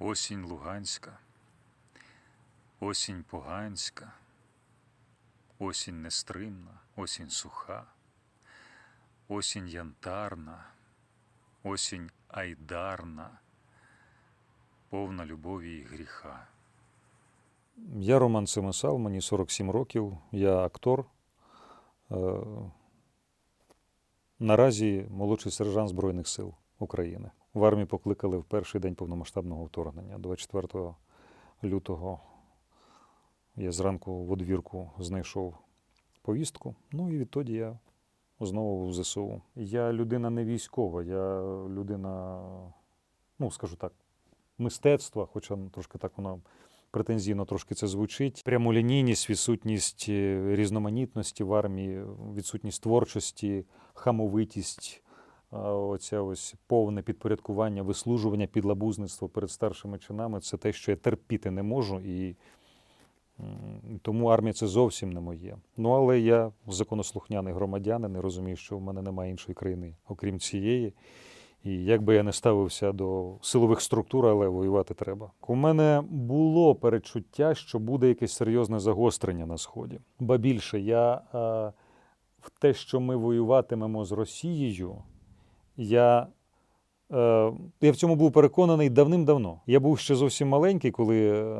Осінь Луганська, осінь поганська, осінь нестримна, осінь суха, осінь янтарна, осінь айдарна, повна любові і гріха. Я Роман Семисал, мені 47 років, я актор. Е, Наразі молодший сержант Збройних сил України. В армію покликали в перший день повномасштабного вторгнення. 24 лютого я зранку в одвірку знайшов повістку. Ну і відтоді я знову в ЗСУ. Я людина не військова, я людина, ну скажу так, мистецтва, хоча трошки так воно претензійно трошки це звучить. Прямолінійність, відсутність е, різноманітності в армії, відсутність творчості, хамовитість, а оця ось повне підпорядкування, вислужування, підлабузництво перед старшими чинами це те, що я терпіти не можу, і тому армія це зовсім не моє. Ну але я законослухняний громадянин і розумію, що в мене немає іншої країни, окрім цієї. І як би я не ставився до силових структур, але воювати треба. У мене було перечуття, що буде якесь серйозне загострення на сході. Ба більше, я е, в те, що ми воюватимемо з Росією, я, е, я в цьому був переконаний давним-давно. Я був ще зовсім маленький, коли е,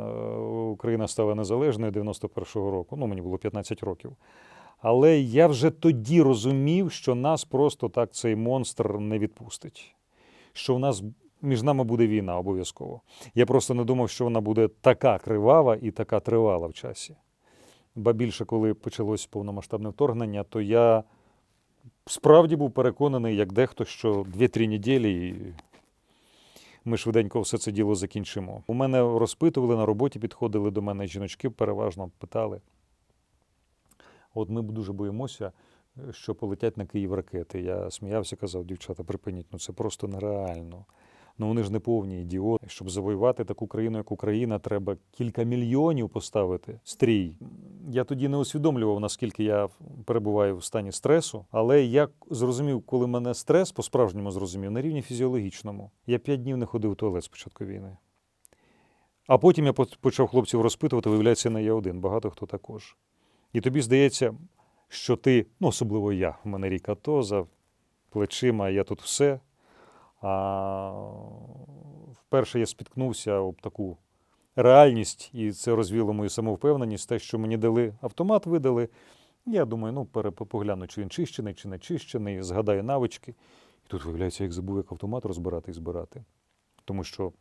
Україна стала незалежною 91-го року. Ну, мені було 15 років. Але я вже тоді розумів, що нас просто так цей монстр не відпустить. Що в нас між нами буде війна обов'язково. Я просто не думав, що вона буде така кривава і така тривала в часі. Ба більше, коли почалось повномасштабне вторгнення, то я справді був переконаний, як дехто, що 2-3 неділі і ми швиденько все це діло закінчимо. У мене розпитували на роботі, підходили до мене жіночки, переважно питали. От ми дуже боїмося, що полетять на Київ ракети. Я сміявся, казав, дівчата, припиніть, ну це просто нереально. Ну вони ж не повні ідіоти. Щоб завоювати таку країну, як Україна, треба кілька мільйонів поставити стрій. Я тоді не усвідомлював, наскільки я перебуваю в стані стресу, але я зрозумів, коли мене стрес по-справжньому зрозумів на рівні фізіологічному. Я п'ять днів не ходив в туалет з початку війни. А потім я почав хлопців розпитувати, виявляється, не я один, багато хто також. І тобі здається, що ти, ну особливо я, в мене рік АТО за плечима, я тут все. А вперше я спіткнувся об таку реальність, і це розвіло мою самовпевненість, те, що мені дали автомат, видали. Я думаю, ну, погляну, чи він чищений, чи не чищений, згадаю навички. І тут виявляється, як забув, як автомат розбирати і збирати. Тому що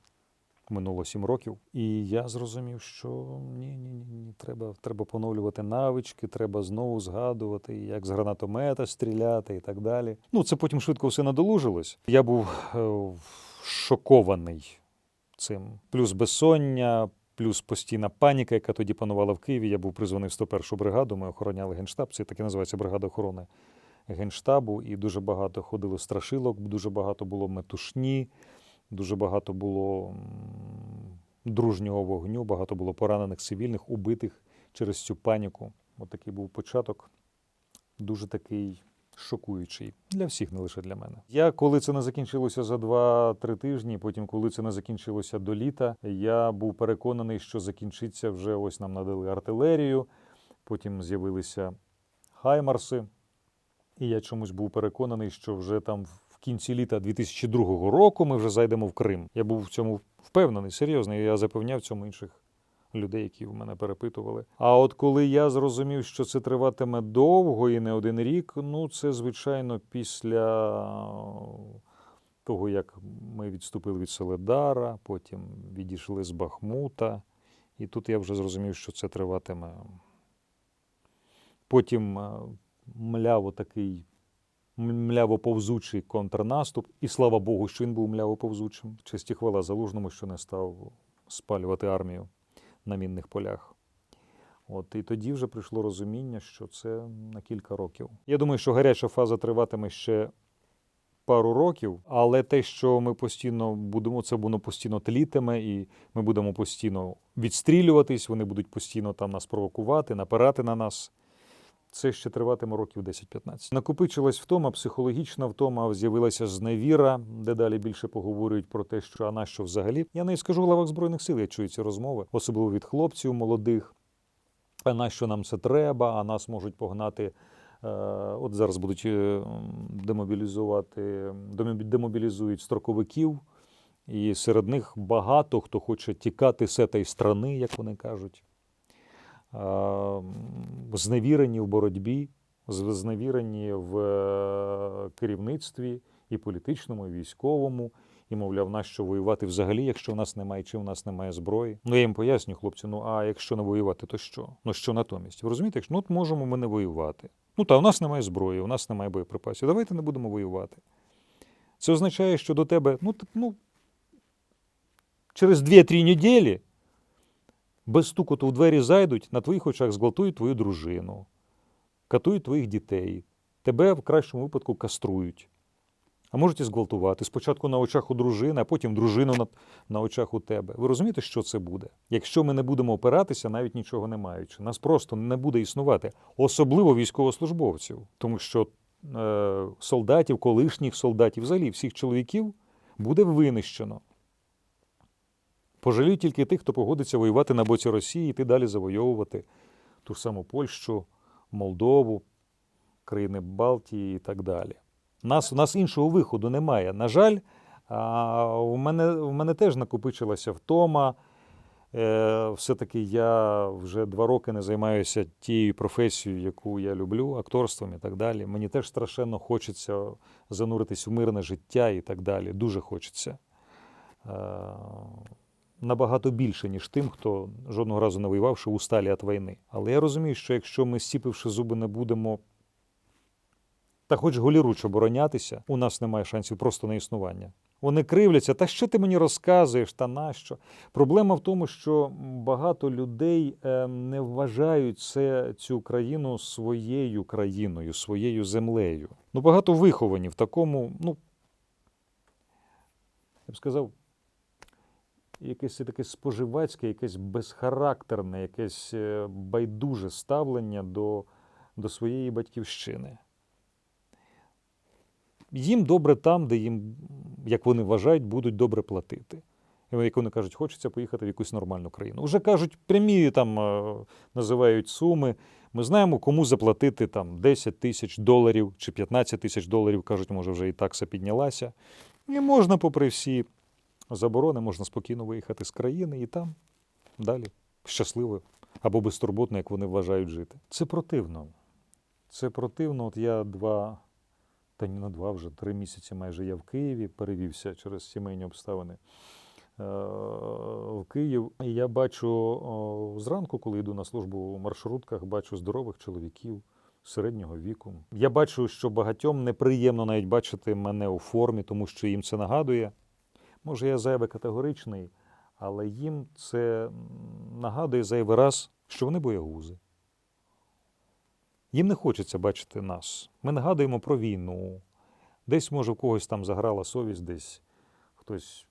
минуло сім років, і я зрозумів, що ні, ні, ні, ні, треба, треба поновлювати навички, треба знову згадувати, як з гранатомета стріляти і так далі. Ну, це потім швидко все надолужилось. Я був е, шокований цим. Плюс безсоння, плюс постійна паніка, яка тоді панувала в Києві. Я був призваний в 101-ту бригаду. Ми охороняли генштаб. Це так називається бригада охорони генштабу. І дуже багато ходили страшилок, дуже багато було метушні. Дуже багато було дружнього вогню, багато було поранених цивільних, убитих через цю паніку. От такий був початок, дуже такий шокуючий для всіх, не лише для мене. Я коли це не закінчилося за 2-3 тижні, потім, коли це не закінчилося до літа, я був переконаний, що закінчиться вже ось нам надали артилерію, потім з'явилися хаймарси. І я чомусь був переконаний, що вже там в кінці літа 2002 року ми вже зайдемо в Крим. Я був в цьому впевнений, серйозно. і Я запевняв цьому інших людей, які в мене перепитували. А от коли я зрозумів, що це триватиме довго і не один рік, ну це звичайно після того, як ми відступили від Соледара, потім відійшли з Бахмута. І тут я вже зрозумів, що це триватиме. Потім е, мляво такий мляво повзучий контрнаступ, і слава Богу, що він був мляво повзучим. Честі хвала залужному, що не став спалювати армію на мінних полях. От і тоді вже прийшло розуміння, що це на кілька років. Я думаю, що гаряча фаза триватиме ще пару років, але те, що ми постійно будемо, це воно постійно тлітиме, і ми будемо постійно відстрілюватись, вони будуть постійно там нас провокувати, напирати на нас. Це ще триватиме років 10-15. Накопичилась втома, психологічна втома, з'явилася зневіра, де далі більше поговорюють про те, що а на що взагалі. Я не скажу в лавах Збройних сил, я чую ці розмови, особливо від хлопців молодих. А на що нам це треба? А нас можуть погнати. е, От зараз будуть е, демобілізувати, демобі- демобілізують строковиків, і серед них багато хто хоче тікати з цієї страни, як вони кажуть. Е, Зневірені в боротьбі, зневірені в керівництві і політичному, і військовому. І, мовляв, нащо воювати взагалі, якщо в нас немає чим, в нас немає зброї. Ну я їм поясню, хлопці, ну а якщо не воювати, то що? Ну що натомість? Ви розумієте, якщо ну от можемо ми не воювати. Ну та у нас немає зброї, у нас немає боєприпасів. Давайте не будемо воювати. Це означає, що до тебе, ну, ну через 2-3 неділі без стукоту в двері зайдуть, на твоїх очах зґвалтують твою дружину, катують твоїх дітей, тебе в кращому випадку каструють. А можуть і зґвалтувати. Спочатку на очах у дружини, а потім дружину на, на очах у тебе. Ви розумієте, що це буде? Якщо ми не будемо опиратися, навіть нічого не маючи, нас просто не буде існувати, особливо військовослужбовців, тому що е, солдатів, колишніх солдатів, взагалі всіх чоловіків буде винищено. Пожаліють тільки тих, хто погодиться воювати на боці Росії, і йти далі завойовувати ту ж саму Польщу, Молдову, країни Балтії і так далі. Нас, у нас іншого виходу немає. На жаль, у мене, у мене теж накопичилася втома. Е, все-таки я вже два роки не займаюся тією професією, яку я люблю, акторством і так далі. Мені теж страшенно хочеться зануритись в мирне життя і так далі. Дуже хочеться. Набагато більше, ніж тим, хто жодного разу не воювавши усталі від війни. Але я розумію, що якщо ми, сіпивши зуби, не будемо та хоч голіруч оборонятися, у нас немає шансів просто на існування. Вони кривляться, та що ти мені розказуєш, та нащо? Проблема в тому, що багато людей е, не вважають це, цю країну своєю країною, своєю землею. Ну, багато виховані в такому, ну, я б сказав, якесь таке споживацьке, якесь безхарактерне, якесь е, байдуже ставлення до, до своєї батьківщини. Їм добре там, де їм, як вони вважають, будуть добре платити. І Як вони кажуть, хочеться поїхати в якусь нормальну країну. Уже кажуть, прямі там е, називають суми. Ми знаємо, кому заплатити там 10 тисяч доларів чи 15 тисяч доларів, кажуть, може, вже і такса піднялася. І можна, попри всі заборони, можна спокійно виїхати з країни і там далі щасливо або безтурботно, як вони вважають жити. Це противно. Це противно. От я два, та ні на два, вже три місяці майже я в Києві перевівся через сімейні обставини е, в Київ. І я бачу зранку, коли йду на службу у маршрутках, бачу здорових чоловіків середнього віку. Я бачу, що багатьом неприємно навіть бачити мене у формі, тому що їм це нагадує. Може, я зайве категоричний, але їм це нагадує зайвий раз, що вони боягузи. Їм не хочеться бачити нас. Ми нагадуємо про війну. Десь, може, в когось там заграла совість, десь хтось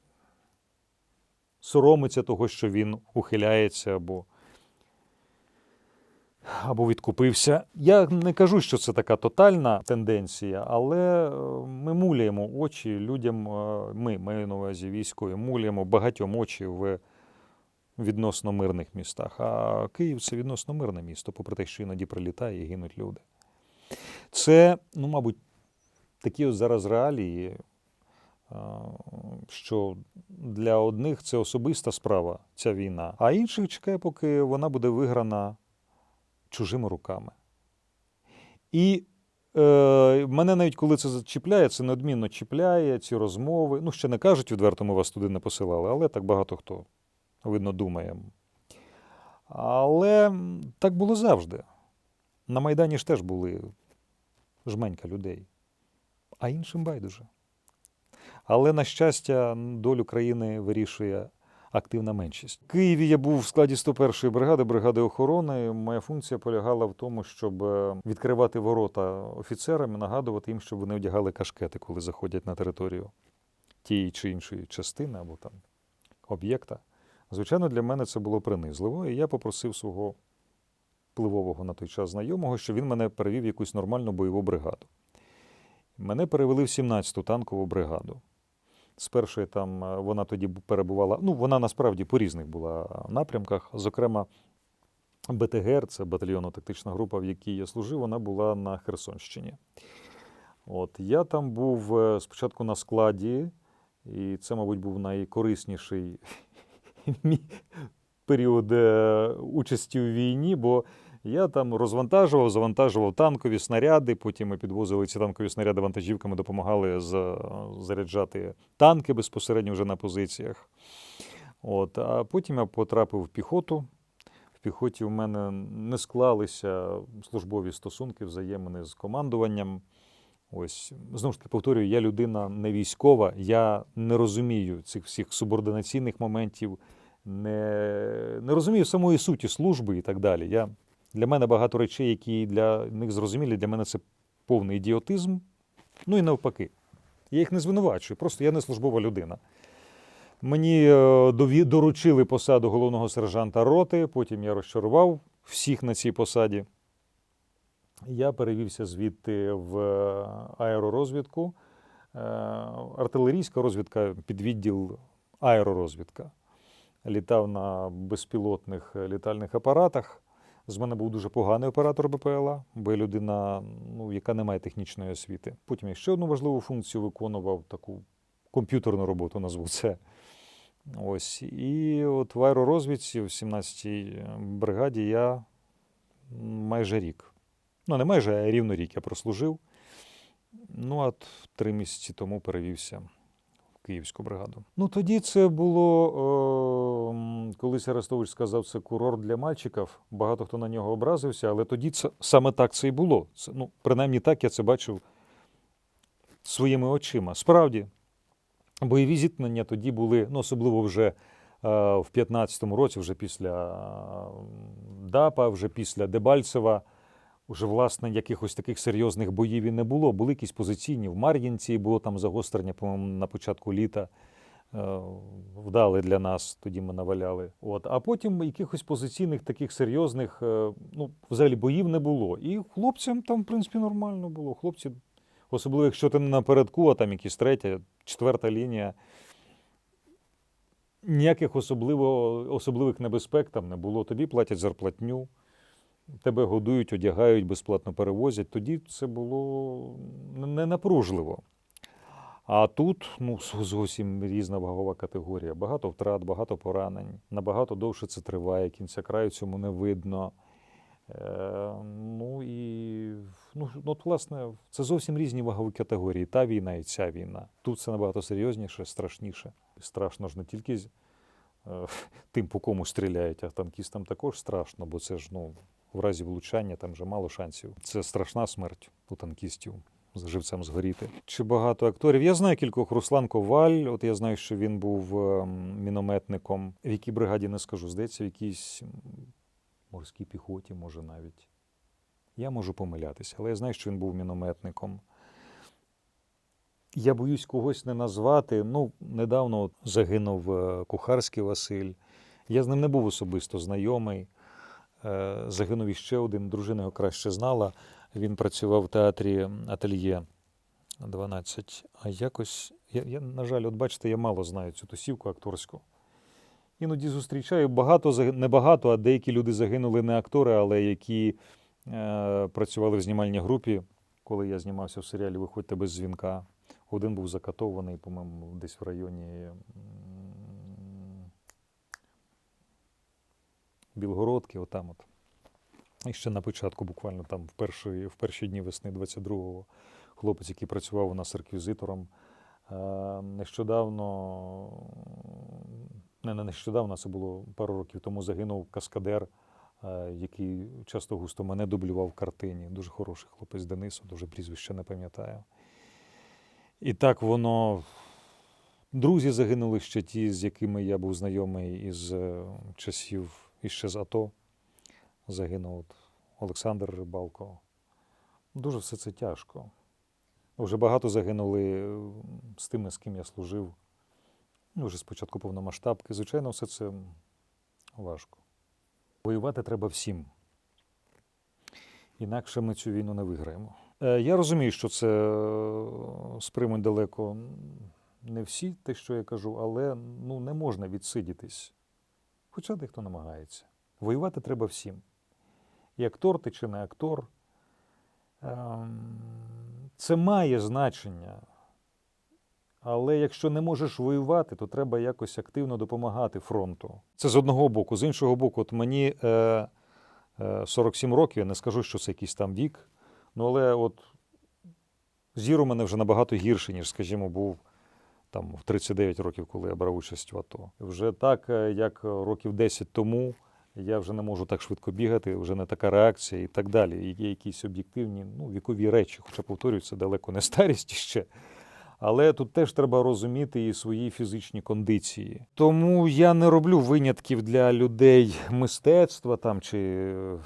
соромиться того, що він ухиляється або, або відкупився. Я не кажу, що це така тотальна тенденція, але е, ми муляємо очі людям, е, ми, маю на увазі військові, муляємо багатьом очі в відносно мирних містах. А Київ це відносно мирне місто, попри те, що іноді прилітає і гинуть люди. Це, ну, мабуть, такі от зараз реалії, що для одних це особиста справа, ця війна, а інших чекає, поки вона буде виграна чужими руками. І е, мене навіть коли це чіпляє, це неодмінно чіпляє ці розмови. Ну, ще не кажуть відверто, ми вас туди не посилали, але так багато хто, видно, думає. Але так було завжди. На Майдані ж теж були жменька людей, а іншим байдуже. Але, на щастя, долю країни вирішує активна меншість. В Києві я був в складі 101-ї бригади, бригади охорони. Моя функція полягала в тому, щоб е, відкривати ворота офіцерам і нагадувати їм, щоб вони одягали кашкети, коли заходять на територію тієї чи іншої частини або там об'єкта. Звичайно, для мене це було принизливо, і я попросив свого впливового на той час знайомого, що він мене перевів в якусь нормальну бойову бригаду. Мене перевели в 17-ту танкову бригаду. Спершу я там е, вона тоді перебувала. Ну, вона насправді по різних була напрямках. Зокрема, БТГР, це батальйонно-тактична група, в якій я служив, вона була на Херсонщині. От я там був е, спочатку на складі, і це, мабуть, був найкорисніший період е, участі у війні, бо я там розвантажував, завантажував танкові снаряди. Потім ми підвозили ці танкові снаряди вантажівками, допомагали за- заряджати танки безпосередньо вже на позиціях. От, а потім я потрапив в піхоту. В піхоті в мене не склалися службові стосунки, взаємини з командуванням. Ось знову ж таки повторюю, я людина не військова, я не розумію цих всіх субординаційних моментів, не, не розумію самої суті служби і так далі. Я, для мене багато речей, які для них зрозумілі, для мене це повний ідіотизм. Ну і навпаки. Я їх не звинувачую, просто я не службова людина. Мені е, доручили посаду головного сержанта роти, потім я розчарував всіх на цій посаді. Я перевівся звідти в е, аеророзвідку. Е, Артилерійська розвідка, підвідділ аеророзвідка. Літав на безпілотних літальних апаратах. З мене був дуже поганий оператор БПЛА, бо людина, ну, яка не має технічної освіти. Потім я ще одну важливу функцію виконував, таку комп'ютерну роботу назву це. Ось. І от в аеророзвідці, в 17-й бригаді, я майже рік. Ну, не майже, а рівно рік я прослужив. Ну, а три місяці тому перевівся Київську бригаду. Ну, тоді це було, е, колись Арестович сказав, це курорт для мальчиків. Багато хто на нього образився, але тоді це саме так це і було. Це, ну, принаймні так я це бачив своїми очима. Справді, бойові зіткнення тоді були, ну, особливо вже е, в 15-му році, вже після ДАПа, вже після Дебальцева. Уже, власне, якихось таких серйозних боїв і не було. Були якісь позиційні в Мар'їнці, було там загострення, по-моєму, на початку літа. Е, Вдали для нас, тоді ми наваляли. От. А потім якихось позиційних таких серйозних, е, ну, взагалі боїв не було. І хлопцям там, в принципі, нормально було. Хлопці, особливо, якщо ти не напередку, а там якісь третя, четверта лінія. Ніяких особливо, особливих небезпек там не було. Тобі платять зарплатню тебе годують, одягають, безплатно перевозять. Тоді це було не напружливо. А тут ну, зовсім різна вагова категорія. Багато втрат, багато поранень. Набагато довше це триває, кінця краю цьому не видно. Е, ну і ну, ну, от, власне, це зовсім різні вагові категорії. Та війна і ця війна. Тут це набагато серйозніше, страшніше. Страшно ж не тільки е, тим, по кому стріляють, а танкістам також страшно, бо це ж ну, в разі влучання там вже мало шансів. Це страшна смерть у танкістів. З живцем згоріти. Чи багато акторів? Я знаю кількох Руслан Коваль. От я знаю, що він був ем, мінометником. В якій бригаді не скажу. Здається, в якійсь морській піхоті, може навіть. Я можу помилятися, але я знаю, що він був мінометником. Я боюсь когось не назвати. Ну, недавно загинув е, Кухарський Василь. Я з ним не був особисто знайомий. Е, Загинув іще один, дружина його краще знала. Він працював в театрі Ательє 12. А якось, я, я, на жаль, от бачите, я мало знаю цю тусівку акторську. Іноді зустрічаю багато, не багато, а деякі люди загинули не актори, але які е, працювали в знімальній групі, коли я знімався в серіалі Виходьте без дзвінка. Один був закатований, по-моєму, десь в районі Білгородки, отам от. І ще на початку, буквально там в перші, в перші дні весни 22-го, хлопець, який працював у нас реквізитором. Е, Нещодавно, не, не нещодавно, це було пару років тому, загинув каскадер, е, який часто густо мене дублював в картині. Дуже хороший хлопець Денис, от уже прізвище не пам'ятаю. І так воно. Друзі загинули ще ті, з якими я був знайомий із е, часів іще з АТО. Загинув от Олександр Рибалко. Дуже все це тяжко. Вже багато загинули з тими, з ким я служив. Ну, Вже спочатку повномасштабки. Звичайно, все це важко. Воювати треба всім. Інакше ми цю війну не виграємо. Е, Я розумію, що це е, сприймуть далеко не всі, те, що я кажу, але ну, не можна відсидітись. Хоча дехто намагається. Воювати треба всім. І актор ти чи не актор. Ем, Це має значення. Але якщо не можеш воювати, то треба якось активно допомагати фронту. Це з одного боку. З іншого боку, от мені е, е, 47 років, я не скажу, що це якийсь там вік. Ну, але от зір у мене вже набагато гірший, ніж, скажімо, був там в 39 років, коли я брав участь в АТО. Вже так, е, як років 10 тому, я вже не можу так швидко бігати, вже не така реакція і так далі. І Є якісь об'єктивні ну, вікові речі, хоча повторюю, це далеко не старість ще. Але тут теж треба розуміти і свої фізичні кондиції. Тому я не роблю винятків для людей мистецтва там чи е,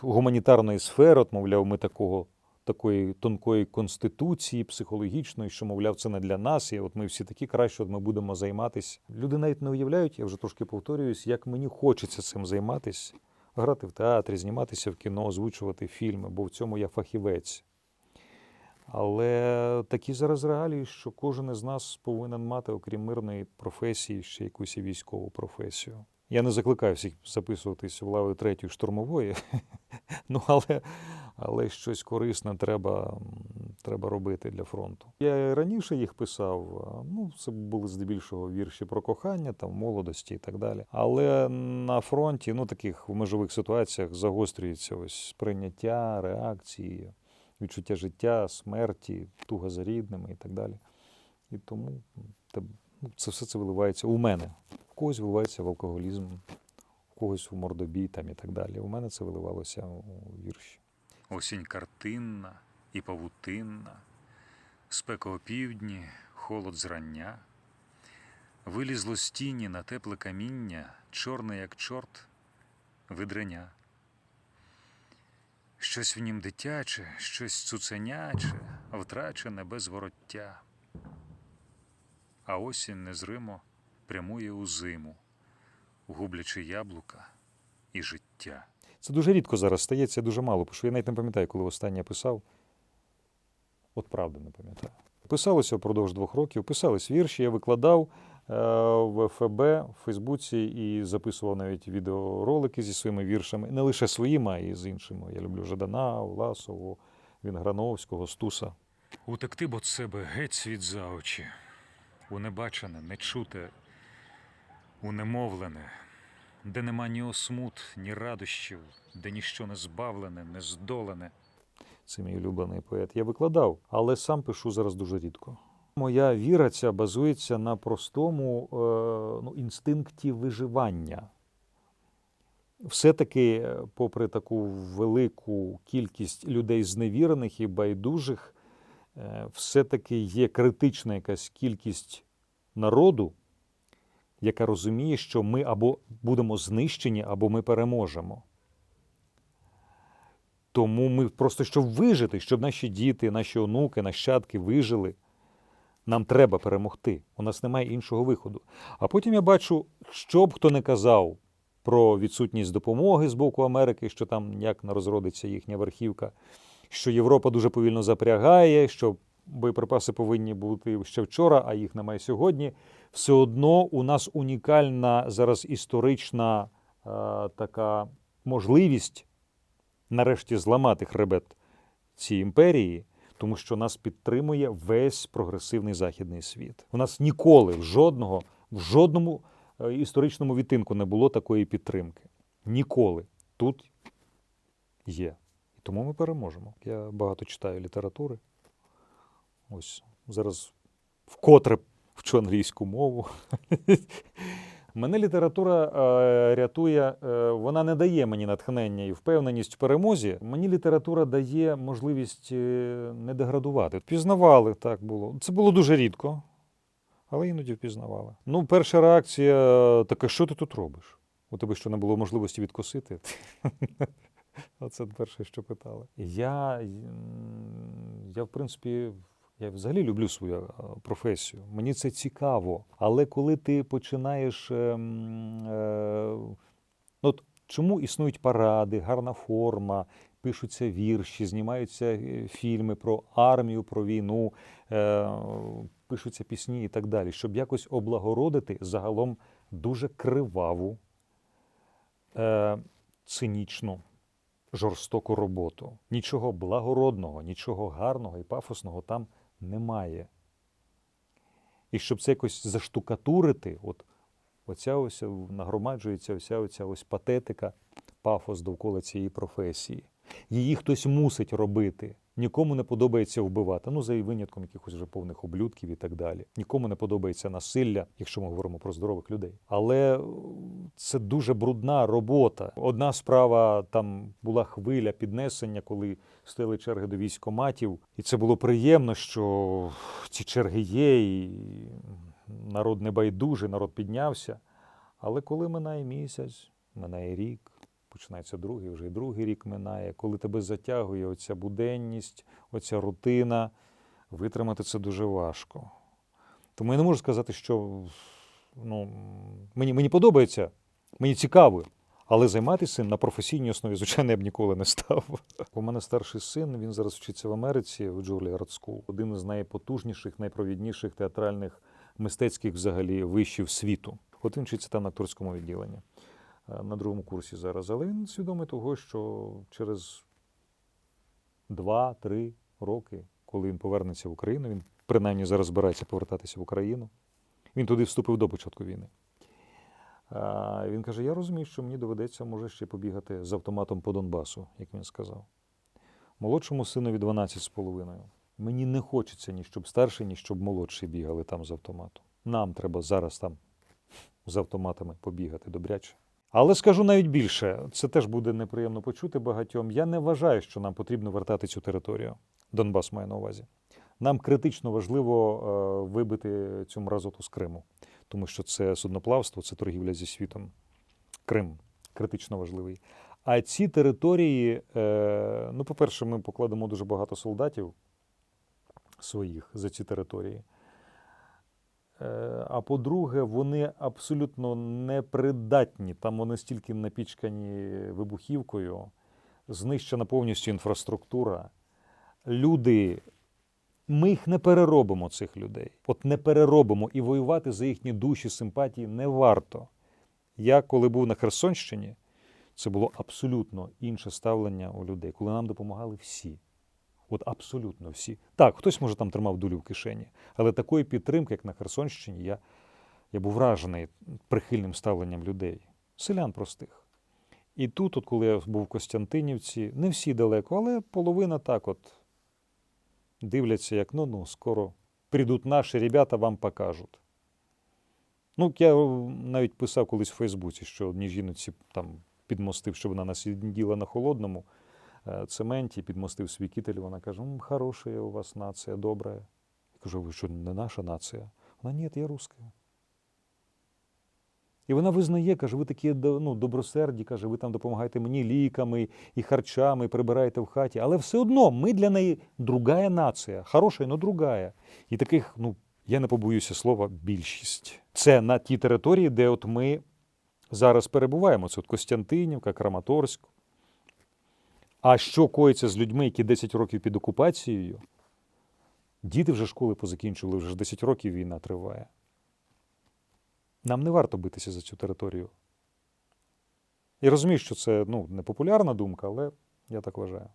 гуманітарної сфери. От, мовляв, ми такого. Такої тонкої конституції психологічної, що, мовляв, це не для нас, і от ми всі такі краще, от ми будемо займатися. Люди навіть не уявляють, я вже трошки повторююсь, як мені хочеться цим займатися, грати в театрі, зніматися в кіно, озвучувати фільми, бо в цьому я фахівець. Але такі зараз реалії, що кожен із нас повинен мати, окрім мирної професії, ще якусь військову професію. Я не закликаю всіх записуватись в лави третьої штурмової, ну але, але щось корисне треба, треба робити для фронту. Я раніше їх писав. Ну, це були здебільшого вірші про кохання, там молодості і так далі. Але на фронті, ну таких в межових ситуаціях загострюється ось сприйняття, реакції відчуття життя, смерті, туга за рідними і так далі. І тому ну, це все це виливається у мене. В когось виливається в алкоголізм, в когось в мордобій там і так далі. У мене це виливалося у вірші. Осінь картинна і павутинна, спека опівдні, холод зрання. Вилізло з тіні на тепле каміння, чорне, як чорт, видреня. Щось в нім дитяче, щось цуценяче, втрачене без вороття. А осінь незримо прямує у зиму, гублячи яблука і життя. Це дуже рідко зараз стається, дуже мало пишу. Я навіть не пам'ятаю, коли останнє писав. От правда не пам'ятаю. Писалося впродовж двох років, писались вірші, я викладав е, в ФБ в Фейсбуці і записував навіть відеоролики зі своїми віршами. Не лише своїми, а й з іншими. Я люблю Жадана, Власову, Вінграновського, Стуса. Утекти б від себе геть світ за очі, у небачене, нечуте, у немовлене, де нема ні осмут, ні радощів, де ніщо не збавлене, не здолене. Це мій улюблений поет. Я викладав, але сам пишу зараз дуже рідко. Моя віра ця базується на простому е, ну, інстинкті виживання. Все-таки, е, попри таку велику кількість людей зневірених і байдужих, е, все-таки є критична якась кількість народу, яка розуміє, що ми або будемо знищені, або ми переможемо. Тому ми просто щоб вижити, щоб наші діти, наші онуки, нащадки вижили, нам треба перемогти. У нас немає іншого виходу. А потім я бачу, що б хто не казав про відсутність допомоги з боку Америки, що там ніяк не розродиться їхня верхівка, що Європа дуже повільно запрягає, що боєприпаси повинні бути ще вчора, а їх немає сьогодні. Все одно у нас унікальна зараз історична е, така можливість нарешті зламати хребет цій імперії, тому що нас підтримує весь прогресивний західний світ. У нас ніколи в жодного, в жодному е, історичному відтинку не було такої підтримки. Ніколи. Тут є. І тому ми переможемо. Я багато читаю літератури. Ось зараз вкотре вчу англійську мову. Мене література е, рятує, е, вона не дає мені натхнення і впевненість в перемозі. Мені література дає можливість е, не деградувати. Впізнавали так було. Це було дуже рідко, але іноді впізнавали. Ну, перша реакція така: що ти тут робиш? У тебе що не було можливості відкосити? Оце перше, що питали. Я, я в принципі, я взагалі люблю свою е, професію. Мені це цікаво. Але коли ти починаєш. ем, е, ну, чому існують паради, гарна форма, пишуться вірші, знімаються е, фільми про армію, про війну, е, пишуться пісні і так далі, щоб якось облагородити загалом дуже криваву, е, цинічну, жорстоку роботу. Нічого благородного, нічого гарного і пафосного там немає. І щоб це якось заштукатурити, от оця ось нагромаджується оця, оця ось патетика, пафос довкола цієї професії. Її хтось мусить робити. Нікому не подобається вбивати. Ну, за винятком якихось вже повних облюдків і так далі. Нікому не подобається насилля, якщо ми говоримо про здорових людей. Але е, це дуже брудна робота. Одна справа там була хвиля піднесення, коли стояли черги до військоматів, і це було приємно, що ці черги є, і народ не байдужий, народ піднявся. Але коли минає місяць, минає рік, починається другий, вже і другий рік минає, коли тебе затягує оця буденність, оця рутина, витримати це дуже важко. Тому я не можу сказати, що ну, мені, мені подобається, мені цікаво, але займатися цим на професійній основі, звичайно, я б ніколи не став. У мене старший син, він зараз вчиться в Америці в Juilliard School. Один із найпотужніших, найпровідніших театральних мистецьких взагалі вишів світу. От він вчиться там на акторському відділенні на другому курсі зараз. Але він свідомий того, що через 2-3 роки, коли він повернеться в Україну, він принаймні зараз збирається повертатися в Україну. Він туди вступив до початку війни. Він каже: Я розумію, що мені доведеться, може, ще побігати з автоматом по Донбасу, як він сказав. Молодшому синові 12 з половиною. Мені не хочеться ні щоб старший, ні щоб молодший бігали там з автоматом. Нам треба зараз там з автоматами побігати добряче. Але скажу навіть більше, це теж буде неприємно почути багатьом. Я не вважаю, що нам потрібно вертати цю територію. Донбас має на увазі. Нам критично важливо е, вибити цю мразоту з Криму, тому що це судноплавство, це торгівля зі світом. Крим критично важливий. А ці території, е, ну, по-перше, ми покладемо дуже багато солдатів своїх за ці території. Е, А по-друге, вони абсолютно непридатні. Там вони стільки напічкані вибухівкою, знищена повністю інфраструктура. Люди, ми їх не переробимо, цих людей. От не переробимо і воювати за їхні душі, симпатії не варто. Я, коли був на Херсонщині, це було абсолютно інше ставлення у людей, коли нам допомагали всі. От абсолютно всі. Так, хтось, може, там тримав дулю в кишені, але такої підтримки, як на Херсонщині, я, я був вражений прихильним ставленням людей, селян простих. І тут, от, коли я був в Костянтинівці, не всі далеко, але половина так от дивляться, як ну, ну, скоро прийдуть наші ребята, вам покажуть. Ну, я навіть писав колись в Фейсбуці, що одній жіноці там підмостив, щоб вона насиділа на холодному цементі, підмостив свій китель. Вона каже: «М, хороша у вас нація, добра. Я кажу, ви що, не наша нація? Вона ні, я русська. І вона визнає, каже, ви такі ну, добросерді, каже, ви там допомагаєте мені ліками і харчами, прибираєте в хаті. Але все одно ми для неї другая нація, хороша, але другая. І таких, ну, я не побоюся слова, більшість. Це на тій території, де от ми зараз перебуваємо. Це от Костянтинівка, Краматорськ. А що коїться з людьми, які 10 років під окупацією? Діти вже школи позакінчували, вже 10 років війна триває. Нам не варто битися за цю територію. Я розумію, що це ну, непопулярна думка, але я так вважаю.